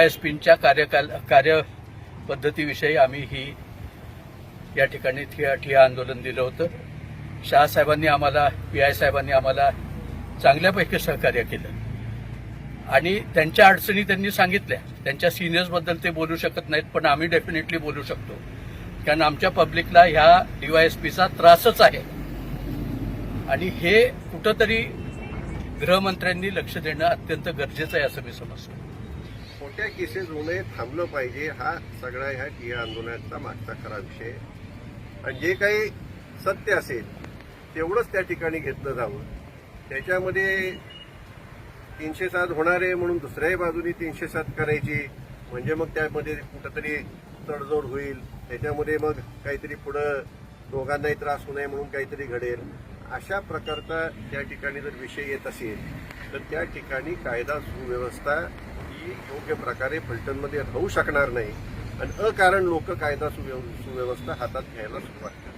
S पींच्या कार्यकाल कार्यपद्धतीविषयी आम्ही ही या ठिकाणी ठिया ठिया आंदोलन दिलं होतं. शहासाहेबांनी आम्हाला पी आय साहेबांनी आम्हाला चांगल्यापैकी सहकार्य केलं. आणि त्यांच्या अडचणी त्यांनी सांगितल्या. त्यांच्या सिनियर्सबद्दल ते बोलू शकत नाहीत पण आम्ही डेफिनेटली बोलू शकतो. कारण आमच्या पब्लिकला ह्या डीवायएसपीचा त्रासच आहे. आणि हे कुठंतरी गृहमंत्र्यांनी लक्ष देणं अत्यंत गरजेचं आहे असं मी समजतो. मोठ्या केसेस होणे थांबलं पाहिजे. हा सगळा ह्या टिया आंदोलनाचा मागचा खरा विषय आणि जे काही सत्य असेल तेवढंच त्या ठिकाणी घेतलं जावं. त्याच्यामध्ये तीनशे सात होणार आहे म्हणून दुसऱ्याही बाजूने तीनशे सात करायची. म्हणजे मग त्यामध्ये कुठंतरी तडजोड होईल. त्याच्यामध्ये मग काहीतरी पुढं दोघांनाही त्रास होऊ नये म्हणून काहीतरी घडेल. अशा प्रकारचा त्या ठिकाणी जर विषय येत असेल तर त्या ठिकाणी कायदा सुव्यवस्था ही योग्य प्रकारे फलटणमध्ये राहू शकणार नाही. आणि अकारण लोक कायदा सुव्यव- सुव्यवस्था हातात घ्यायला सुरुवात करतात.